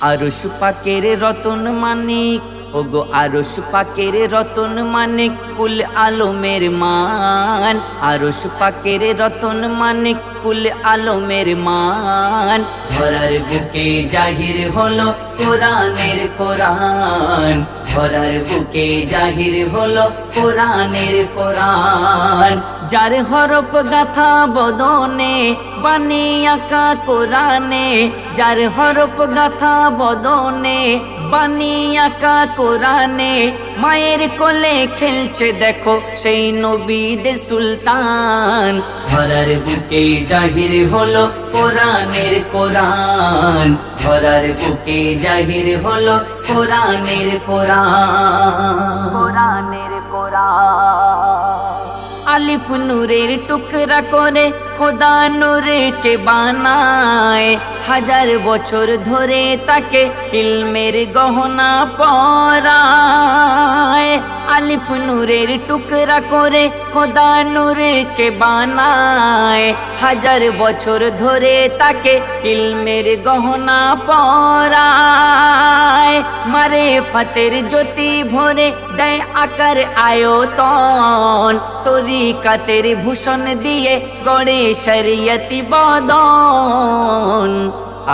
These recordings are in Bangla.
আরশ পাকের রতন মানিক। ওগো আরশ পাকের রতন মানিক কুল আলমের মান। আরশ পাকের রতন মানিক কুল আলমের মান। ধরার বুকে জাহির হলো কোরআনের কোরআন। ধরার বুকে জাহির হলো কোরআনের কোরআন। যার হরফ গাথা বদনে বানি আঁকা কোরআনে, যার হরফ গাথা বদনে বানি আঁকা কোরআনে মায়ের কোলে খেলছে দেখো সেই নবীদের সুলতান। ধরার বুকে জাহির হলো কোরআনের কোরআন। ধরার বুকে জাহির হলো কোরআনের কোরআন। কোরআনের কোরআন। আলিফ নূরের টুকরা করে খোদা নূরে কে বানায়। হাজার বছর ধরে তাকে ইলমের গহনা পরায় আলিফ নূরের টুকরা করে খোদা নূরে কে বানায়। হাজার বছর ধরে তাকে ইলমের গহনা পরায়। মারে ফাতের জ্যোতি ভরে দেয় আকার আয়তন। তরিকাতের ভূষণ দিয়ে গড়ে শরিয়তি বদন।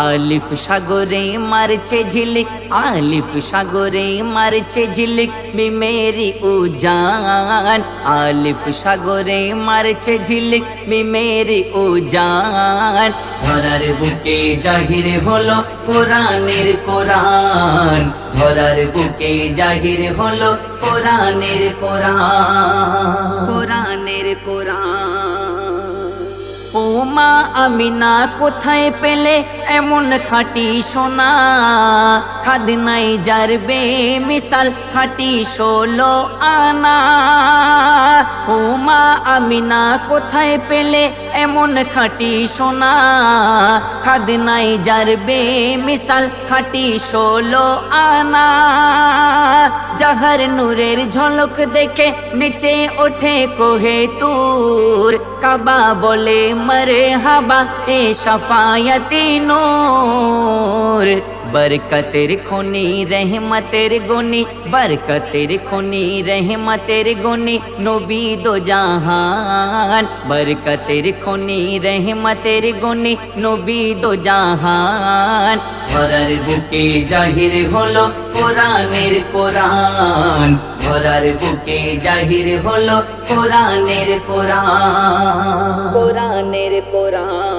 আলিফ সাগরে মারছে ঝিলিক, আলিফ সাগরে মারছে ঝিলিক, মিমেরি উজান। আলিফ সাগরে মারছে ঝিলিক, মিমেরি উজান। ধরার বুকে জাহির হলো কোরআনের কোরআন। ধরার বুকে জাহির হলো কোরআনের কোরআন। কোরআনের কোরআন। ওমা আমিনা কোথায় পেলে? এমন খাটি সোনা। খাদ নাই যারবে মিসাল খাটি ষোলো আনা। ওমা আমিনা কোথায় পেলে? এমন খাটি সোনা। খাদ নাই যারবে মিসাল খাটি ষোলো আনা। জাহার নূরের ঝলক দেখে নিচে ওঠে কোহে তুর। কাবা বলে মরে হাবা এ সাফায়াতি নূর। বরকতের খনি, রহমতের গনি বরকতের খনি, রহমতের গনি নবী দো জাহান। বরকতের খনি, রহমতের গনি নবী দো জাহান। ধরার বুকে জাহির হলো কোরআনের কোরআন। ধরার বুকে জাহির হলো কোরআনের কোরআন। কোরআনের কোরআন।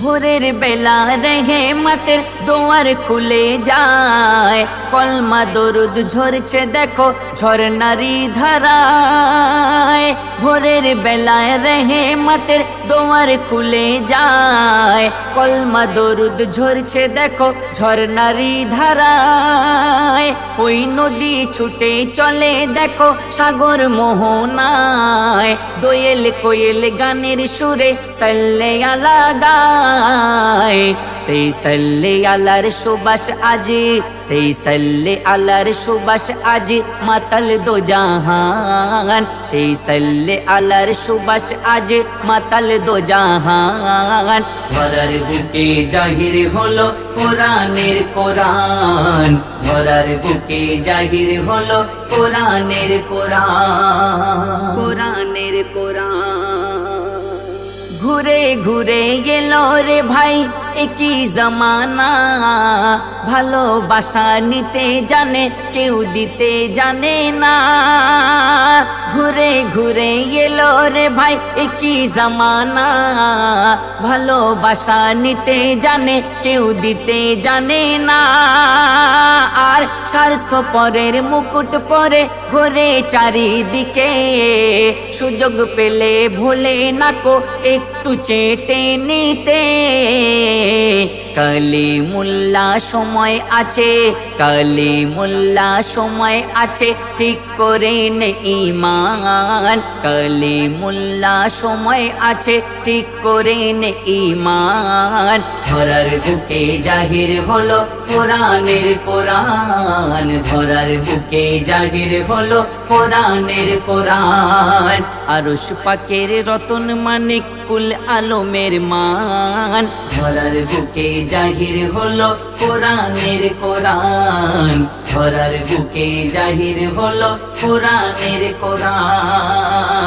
ভোরের বেলা রেহে মাতের দোয়ার খুলে যায়। কলমা দরুদ ঝরছে দেখো ঝরনারি ধারায়। ভোরের বেলায় রেহে মাতের দোয়ার খুলে যায়। কলমা দরুদ ঝরছে দেখো ঝরনারি ধারায়। ওই নদী ছুটে চলে দেখো সাগর মোহনায়। দোয়েল কোয়েল গানের সুরে সাল্লে আলা গায় সেই সাল্লে আলার সুবাস আজি, সেই সাল্লে আলার সুবাস আজি মাতাল দো জাহান। সেই সাল্লে আলার সুবাস আজ মাতাল দো জাহান। ধরার বুকে জাহির হলো কোরআনের কোরআন। ধরার বুকে জাহির হলো কোরআনের কোরআন। ঘুরে ঘুরে গেল রে ভাই একই জমানা ভালোবাসা নিতে জানে, কেউ দিতে জানে না। ঘুরে ঘুরে এলো রে ভাই, একই জমানা। ভালোবাসা নিতে জানে, কেউ দিতে জানে না। আর স্বার্থ পরের মুকুট পরে ঘুরে চারিদিকে। সুযোগ পেলে ভুলে না কো, একটু চেটে নিতে। কালি মুল্লা সময় আছে কালি মুল্লা সময় আছে, ঠিক করে নে ইমান কালি মুল্লা সময় আছে, ঠিক করে নে ইমান ধরার বুকে জাহির হলো কোরআনের কোরআন। ধরার বুকে জাহির হলো কোরআনের কোরআন। আরশ পাকের রতন মানিক কুল আলমের মান। ধরার বুকে জাহির হলো কোরআনের কোরআন। ধরার বুকে জাহির হলো কোরআনের কোরআন।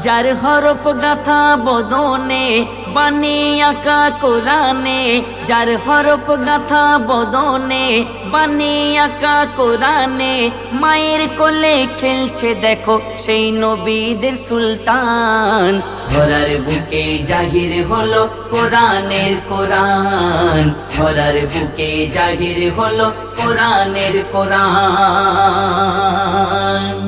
যার হরফ গাথা বদনে, বাণী আঁকা কোরআনে। যার হরফ গাথা বদনে, বাণী আঁকা কোরআনে। মায়ের কোলে খেলছে দেখো সেই নবীদের সুলতান। ধরার বুকে জাহির হলো কোরআনের কোরআন। ধরার বুকে জাহির হলো কোরআনের কোরআন।